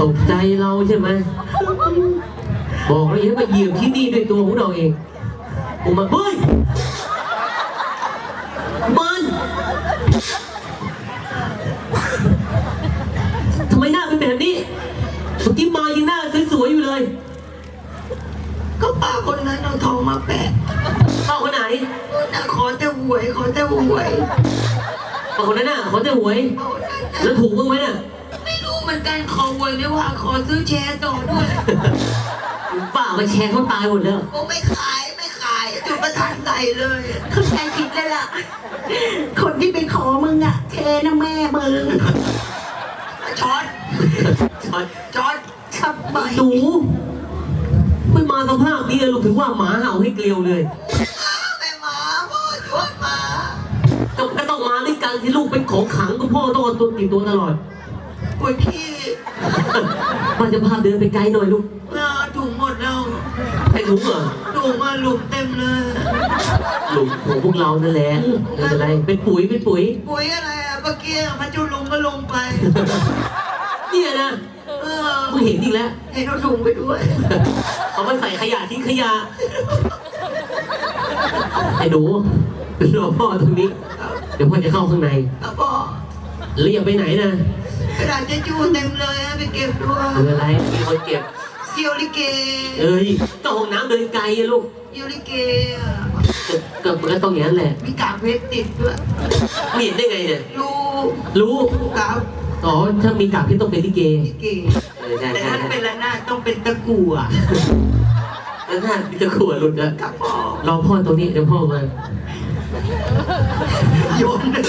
ตกใจเราใช่ไหมบอกเลยให้มาเหยียบที่นี่ด้วยตัวของเราเองผมมาเฮ้ยมันทำไมหน้าเป็นแบบนี้เมื่อกี้มายังหน้าสวยๆอยู่เลย ก็ป้าคนนั้นเอาทองมาแปะป้าคนไหนน่ะขอแต่หวยขอแต่หวยป้าคนนั้นน่ะขอจะหวยเอานั่นแล้น่ะวถูกบ้างไหมน่ะไม่รู้เหมือน กันขอหวยไม่ว่าขอซื้อแชร์ต่อด้วยป้ามาแชร์เขาตายหมดแล้วโอ้ไม่ขายไม่ขายจุดประทัดใส่เลยเข้าใจผิดแล้วล่ะ คนที่ไปขอมึงอะเทนะแม่มึงช็อตช็อตช็อตขับไปหนูไม่มาสภาพนี้เลยลูกถึงว่าหมาเห่าให้เกลียวเลยแม่หมาพ่อชวนหมาก็ก็ต้องมาด้วยกันที่ลูกเป็นของขลังก็พ่อต้องเอาตัวติดตัวตลอดปวดขี้ ป้าจะพาเดินไปไกลหน่อยลูกเออถุงหมดแล้วไอ้ถุงเหรอถุงมาหลุมเต็มเลยลูกของพวกเรานั่นแหละไม่เป็นไรเป็นปุ๋ยเป็นปุ๋ย ปุ๋ยอะไรอะเมื่อกี้มันจุลงก็ลงไป เนี่ยนะเออมึงเห็นอีกแล้วเห็นเอาถุงไปด้วย เอาไปใส่ขยะทิ้งขยะ ไอ้หนูรอพ่อตรงนี้ เดี๋ยวพ่อจะเข้าข้างในแล้วพ่อแล้วอย่าไปไหนนะก ระดาษจะจูเต็มเลยอะไปเก็บด้วยไม่เป็นไรมีคนเก็บเซียวลิเกเอ้ยก็ห้องน้ำเดินไกลอะลูกเซียวลิเกอะก็ก็ก็ต้องอย่างนั้นแหละ มีกากเพชรติดด้วยไม่เห็นได้ไงเนี่ย รูรู้กากอ๋อถ้ามีกากที่ต้องเป็นลิเกลิเก เออใช่แต่ใช่ถ้าใช่เป็นระนาดต้องเป็นตะกั่วแล้วถ้าจะขวดหลุดอะกับพ่อรอพ่อตรงนี้เดี๋ยวพ่อมา โยนเลย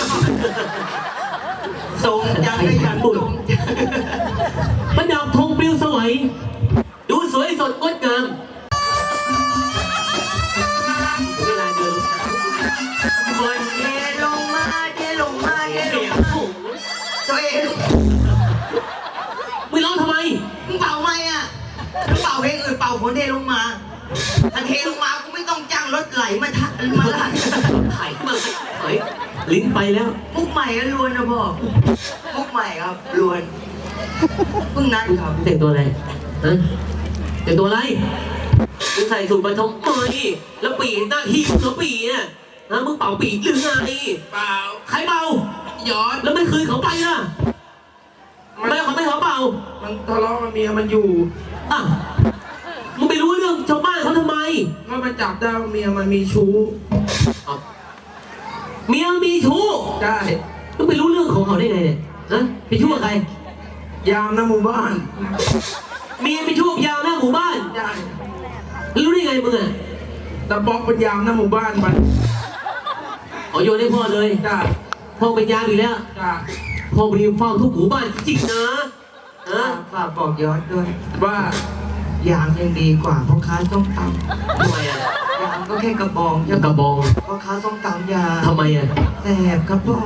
ทรงจังเลยยันทรงจังประดับธงปลิวสวยดูสวยสดงดงามเวลาเดินบนเทลงมาเทลงมาเทลเสีงยงมาสูงตัวเองมึงร้องทำไมมึงเป่าไหมอะมึงเป่าเพลงอื่นเป่าฝนเทลงมาถ้าเทลงมากูไม่ต้องจ้างรถไหลมาทัมาลากไถมาไถลิ้ นไปแล้ว มุกใหม่อะลวนนะพ่อมุกใหม่ครับลวนเพิ่งนัดครับแต่งตัวอะไรฮะแต่งตัวอะไรมึงใส่สูทมาทำไมแล้วปีหน้าที่มึงเหรอปีเนี่ยฮะมึงเป่าปีหรือไงเปล่าใครเป่า ย้อนแล้วไม่คืนเขาไปล่ะไม่เอาเขาไม่เขาเป่ามันทะเลาะกับเมียมันอยู่อะมึงไปรู้เรื่องชาวบ้านเขาทำไมก็มันจับได้ว่าเมียมันมีชู้ เอา เมียมีชู้ได้มึงไปรู้เรื่องของเขาได้ไงเนี่ยฮะไปชั่วใคร ยามนะหมู่บ้านเมียไปชั่วยาวหน้าหมู่บ้านได้รู้ได้ไงมึงอะแต่บอกเป็นยามนะหมู่บ้านมันอ๋อโยนให้พ่อเลยได้พ่อเป็นยามอีกแล้วได้พ่อไปเฝ้าทุกหมู่บ้านจริงๆนะฮะฝากบอกย้อนด้วย ว่ายางยังดีกว่าพ่อค้าส้มตทำไมอะำยาง ก็แค่กระบองยังกระบองพ่อค้าส้มตำยาทำไมอะแสบครับพ่อ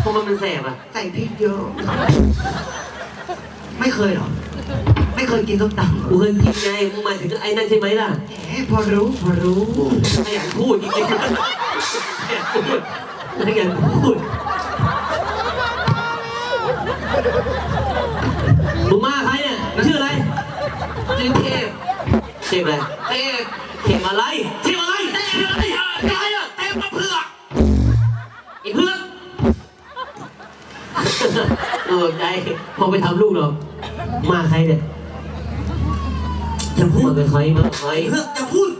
เพราะมันเป็นแสบอะใส่พริกเยอะ ไม่เคยเหรอ ไม่เคยกินส้มตำกูเคยกินไงมึงหมายถึงไอ้นั่นใช่ไหมล่ะแหมพอรู้พอรู้ไม่อยากพูดจริงๆไม่อยากพูดมึงมาใครเนี่ยชื่ออะไรชื่อเทพเทพอะไรเทพ เทพอะไรเทพอะไรเทพอะไรอะไรอะเทพมะเผือกไอ้เพื่อนเออใจพอไปทำลูกเรามาใครเนี่ยอย่าพูมาดกับใครมากับใครเผือกอย่าพูด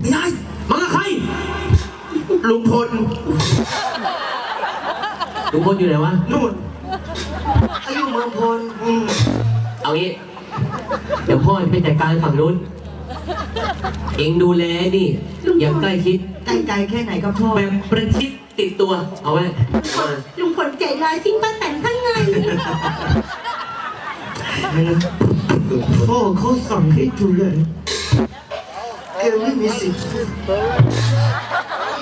ไม่ได้มากับใครลุงพลลุงพลอยู่ไหนวะนู่นเขาอยู่เมืองพลอืมเอางี้เดี๋ยวพ่อจะไปจัดการฝั่งนู้น เองดูแลนี่ อย่างใกล้ชิดใกล้ใจแค่ไหนครับพ่อแบบประชิดติดตัว เอาไว้เอามาลุงพลใจร้ายทิ้งป้าแตนข้างในพ่อเขาสั่งให้ดูแลแกไม่มีสิทธิ์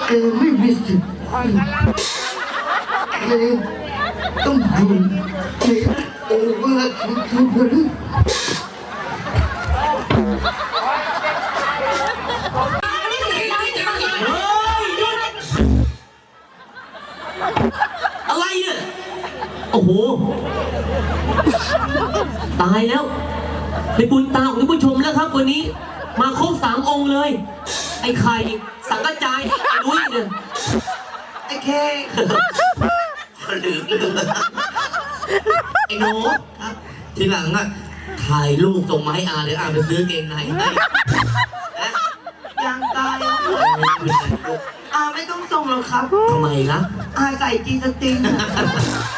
แกไม่มีสิทธิ์แกต้องอยู่ในโอวาทของทุกคน ตายแล้วเป็นบุญตาของท่านผู้ชมแล้วครับวันนี้ มาครบสามองค์เลย ไอ้ไข่สังกะจายไอ้ลุยเนี่ยไอ้แค่ลืมลืมไอ้หนูทีหลังอะถ่ายรูปส่งมาให้อาเดี๋ยวอาไปซื้อเกงในให้นะยางตายแล้วอาไม่ต้องส่งหรอกครับทำไมล่ะอาใส่จีสติงมันใส่ไม่กู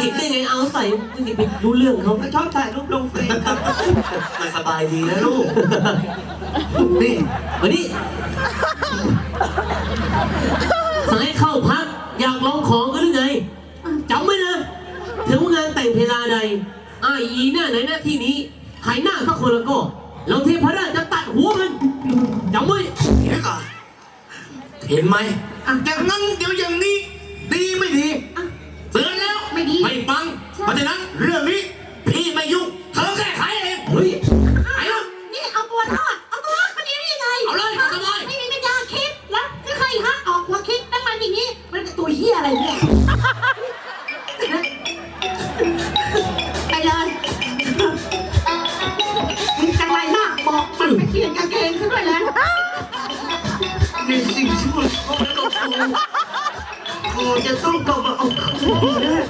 ได้เห็นได้ไงเอาใส่ไม่ได้ไปรู้เรื่องเขามันชอบถ่ายรูปลงเฟซครับมันสบายดีนะลูก นี่วันนี้สั่งให้เข้าพัก อยากลองของกันหรือไงจำไว้นะถึงว่างานแต่งเพลาใดไอ้อีหน้าไหนหน้าที่นี้ หายหน้าสักคนแล้วก็ เราเทพราชจะตัดหัวมันจำไว้เห็นก่อนเห็นไหมอย่างนั้นเดี๋ยวอย่างนี้ ดีไม่ดีเตือนแล้ว ไม่ดี ไม่ฟัง เพราะฉะนั้น เรื่องนี้พี่ไม่ยุ่ง เธอแก้ไขเองเฮ้ยไอ้ลูกนี่เอาตัวรอดเอาตัวรอดคนนี้ได้ยังไงเอาเลยเอาเลยไม่มีปัญญาคิดแล้วถ้าใครฮะออกหัวคิดตั้งมันอย่างนี้ มันเป็นตัวเหี้ยอะไรเนี่ยไปเลยมึงจังไรมากบอกมันไปเปลี่ยนกางเกงซะด้วยนะในสิ่งที่มันชอบแล้วก็โกงโกจะต้องกลับมาเอาคืนนะ